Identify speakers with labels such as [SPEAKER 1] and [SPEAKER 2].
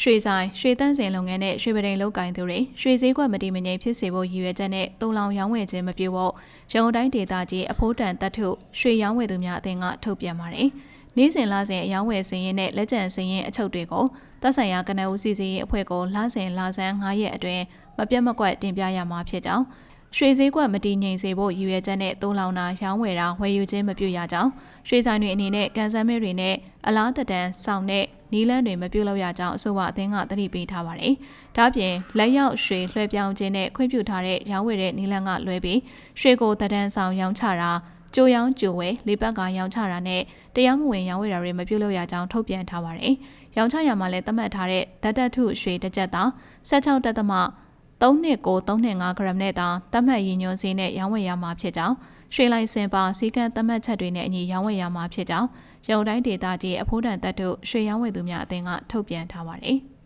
[SPEAKER 1] ရွှေဆိုင်ရွှေတန်းစင်လုပ်ငန်းနဲ့ရွှေပဒိန်လုပ်ကိုင်သူတွေရွှေစည်းကွက်မတည်မငြိမ်ဖြစ်စေဖို့ရည်ရွယ်ချက်နဲ့တုံလောင်ရောင်းဝယ်ခြင်းမပြုဖို့ရန်ကုန်တိုင်းဒေသကြီးအဖိုးတန်တပ်ထုရွှေရောင်းဝယ်သူများအသင်းကထုတ်ပြန်ပါတယ်။နေ့စဉ်လစဉ်အရောင်းဝယ်စည်ရင်နဲ့လက်ကျန်စည်ရင်အချုပ်တွေကိုသက်ဆိုင်ရာကနအူးစီစီရင်အဖွဲ့ကိုလစဉ်လဆန်း9ရက်အတွင်းမပြတ်မကွက်တင်ပြရမှာဖြစ်ကြောင်းရွှေစည်းကွက်မတည်ငြိမ်စေဖို့ရည်ရွယ်ချက်နဲ့တိုးလောင်တာရောင်းဝယ်တာဝယ်ယူခြင်းမပြုရကြောင်းရွှေဆိုင်တွေအနေနဲ့ကန်ဆယ်မဲတွေနဲ့အလားတတန်ဆောင်တဲ့ နီလန်းတွေမပြုလုပ်ရကြောင်းအဆိုပါအသင်းကတတိပေးထားပါတယ်။ဒါ့အပြင်လက်ရောက်ရွှေလွှဲပြောင်းခြင်းနဲ့ခွင့်ပြုထားတဲ့ရောင်းဝယ်တဲ့နီလန်းကလွှဲပြီးရွှေကိုတဒန်းဆောင်ရောင်းချတာကြိုရောင်းကြိုဝယ်လေးပတ်ကရောင်းချတာနဲ့တရားမဝင်ရောင်းဝယ်တာတွေမပြုလုပ်ရကြောင်းထုတ်ပြန်ထားပါတယ်။ရောင်းချရမှာလည်းသတ်မှတ်ထားတဲ့ဓာတ်တက်ထုရွှေတစ်ကြက်သား16တက်သမ 3.9 3.5 gram နဲ့သာသတ်မှတ်ရည်ညွှန်းစည်းနဲ့ရောင်းဝယ်ရမှာဖြစ်ကြောင်းရွှေလိုက်စင်ပါစီကံသတ်မှတ်ချက်တွေနဲ့အညီရောင်းဝယ်ရမှာဖြစ်ကြောင်းရုံတိုင်းဒေသကြီးအဖိုးတန်တပ်တို့ရွှေရောင်းဝယ်သူများအသင်းကထုတ်ပြန်ထားပါတယ်။